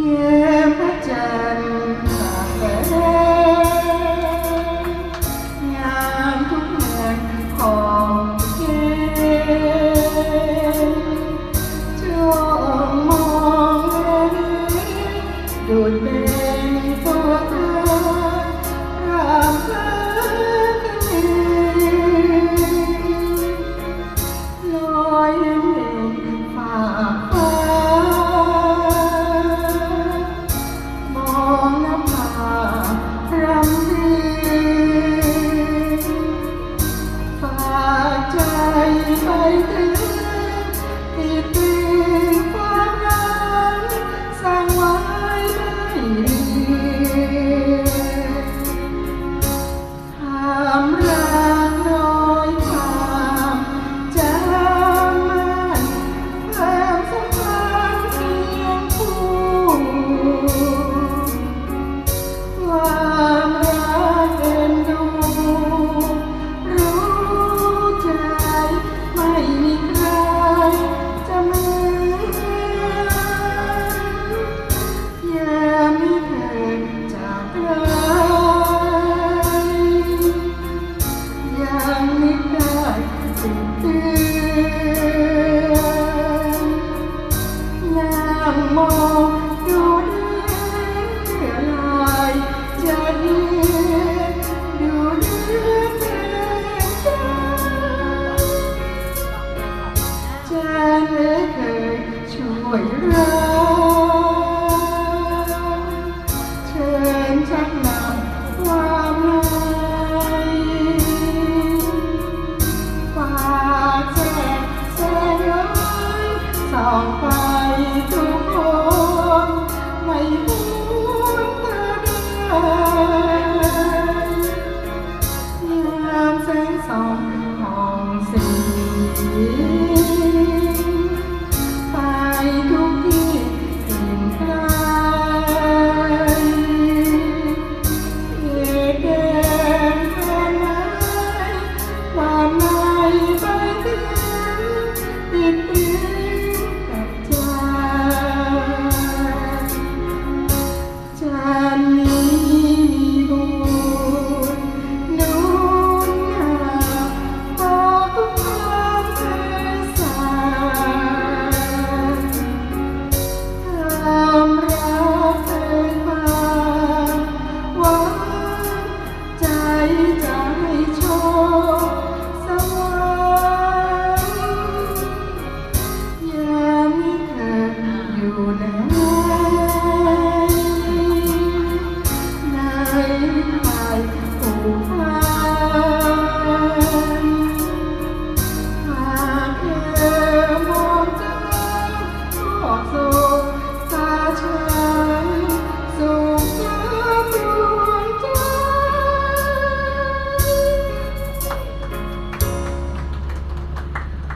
Yeah. ด้วยรักเชิญชักนำความลอยฝากแสงแสงร้อยส่องไปทุกคนไม่พูดเธด้ยามแสงสองของสี you